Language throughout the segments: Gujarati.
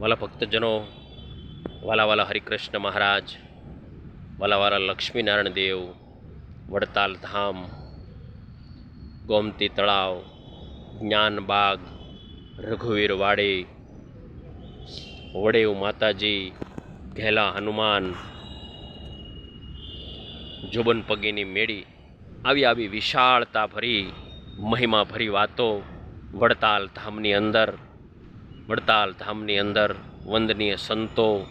વાલા ભક્તજનો, વાલા વાલા હરિકૃષ્ણ મહારાજ, વાલા વાલા લક્ષ્મીનારાયણ દેવ, વડતાલ ધામ, ગોમતી તળાવ જ્ઞાનબાગ રઘુવીર વાડી, વડેવ માતાજી, ઘેલા હનુમાન, જોબન પગીની મેળી, આવી આવી વિશાળતા ભરી મહિમા ભરી વાતો વડતાલ ધામની અંદર વડતાલ ધામની અંદર વંદનીય સંતો,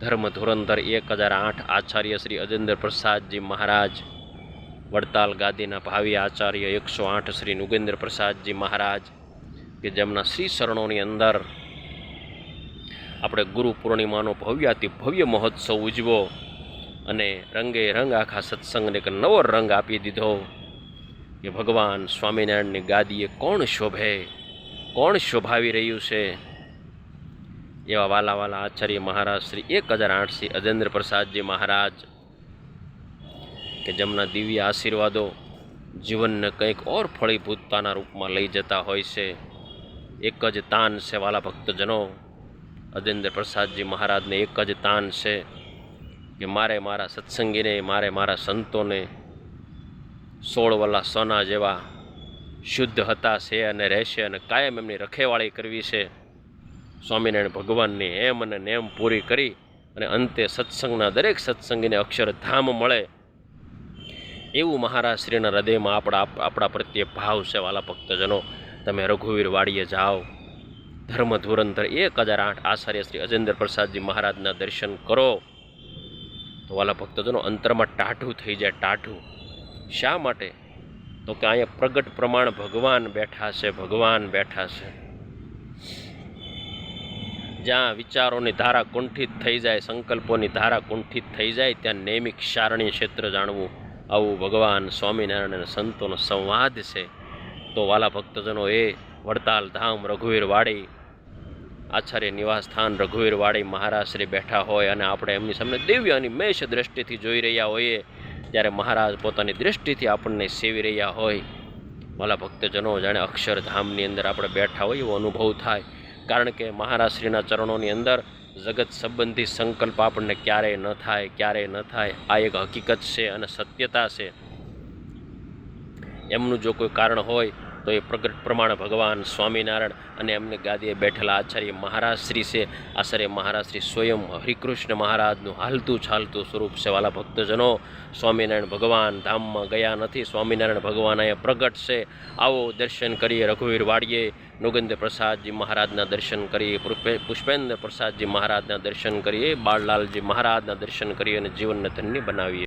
ધર્મ ધુરંધર એક હજાર આઠ આચાર્ય શ્રી અજેન્દ્ર પ્રસાદજી મહારાજ, વડતાલ ગાદીના ભાવિ આચાર્ય એકસો આઠ શ્રી નુગેન્દ્ર પ્રસાદજી મહારાજ, કે જેમના શ્રી શરણોની અંદર આપણે ગુરુ પૂર્ણિમાનો ભવ્યાતિ ભવ્ય મહોત્સવ ઉજવો અને રંગે રંગ આખા સત્સંગને એક નવો રંગ આપી દીધો કે ભગવાન સ્વામિનારાયણની ગાદીએ કોણ શોભે? કોણ શોભાવી રહ્યું છે? એવા વાલા વાલા આચાર્ય મહારાજ શ્રી એક હજાર આઠથી અજેન્દ્ર પ્રસાદજી મહારાજ કે જેમના દિવ્ય આશીર્વાદો જીવનને કંઈક ઓર ફળીભૂતતાના રૂપમાં લઈ જતા હોય છે. એક જ તાન છે વાલા ભક્તજનો. અજેન્દ્ર પ્રસાદજી મહારાજને એક જ તાન છે કે મારે મારા સત્સંગીને, મારે મારા સંતોને સોળ વલ્લા સોના જેવા શુદ્ધ હતા છે અને રહેશે અને કાયમ એમની રખેવાળી કરવી છે. સ્વામિનારાયણ ભગવાનની એમ અને નેમ પૂરી કરી અને અંતે સત્સંગના દરેક સત્સંગીને અક્ષરધામ મળે. એવું મહારાજ શ્રીના હૃદયમાં આપણા આપણા પ્રત્યે ભાવ છે વાલા ભક્તજનો. તમે રઘુવીર વાડીએ જાઓ. ધર્મ ધુરંધર એક હજાર આઠ આચાર્ય શ્રી અજેન્દ્ર પ્રસાદજી મહારાજના દર્શન કરો. તો વાલા ભક્તજનો અંતરમાં ટાઢું થઈ જાય, ટાઢું. શા માટે? તો કે અહીંયા પ્રગટ પ્રમાણ ભગવાન બેઠા છે, ભગવાન બેઠા છે. જ્યાં વિચારોની ધારા કુંઠિત થઈ જાય, સંકલ્પોની ધારા કુંઠિત થઈ જાય, ત્યાં નૈમિક ક્ષારણીય ક્ષેત્ર જાણવું, આવું ભગવાન સ્વામિનારાયણ અને સંતોનો સંવાદ છે. તો વાલા ભક્તજનો, એ વડતાલ ધામ રઘુવીર વાડી, આચાર્ય નિવાસસ્થાન રઘુવીર વાડી મહારાજ શ્રી બેઠા હોય અને આપણે એમની સામે દિવ્ય અને મેષ દ્રષ્ટિથી જોઈ રહ્યા હોઈએ. ત્યારે મહારાજ પોતાની દૃષ્ટિથી આપણને સેવી રહ્યા હોય. મારા ભક્તજનો જાણે અક્ષરધામની અંદર આપણે બેઠા હોય એવો અનુભવ થાય. કારણ કે મહારાજશ્રીના ચરણોની અંદર જગત સંબંધી સંકલ્પ આપણને ક્યારેય ન થાય, ક્યારેય ન થાય. આ એક હકીકત છે અને સત્યતા છે. એમનું જો કોઈ કારણ હોય તો એ પ્રગટ પ્રમાણ ભગવાન સ્વામિનારાયણ અને એમને ગાદીએ બેઠેલા આચાર્ય મહારાજ શ્રી છે. આચાર્ય મહારાજ શ્રી સ્વયં હરિકૃષ્ણ મહારાજનું હાલતું ચાલતું સ્વરૂપ છે વાલા ભક્તજનો. સ્વામિનારાયણ ભગવાન ધામમાં ગયા નથી. સ્વામિનારાયણ ભગવાન અહીંયા પ્રગટ છે. આવો દર્શન કરીએ રઘુવીર વાડીએ. નુગેન્દ્ર પ્રસાદજી મહારાજના દર્શન કરીએ. પુષ્પેન્દ્ર પ્રસાદજી મહારાજના દર્શન કરીએ. બાળલાલજી મહારાજના દર્શન કરીએ અને જીવનને ધન્ય બનાવીએ.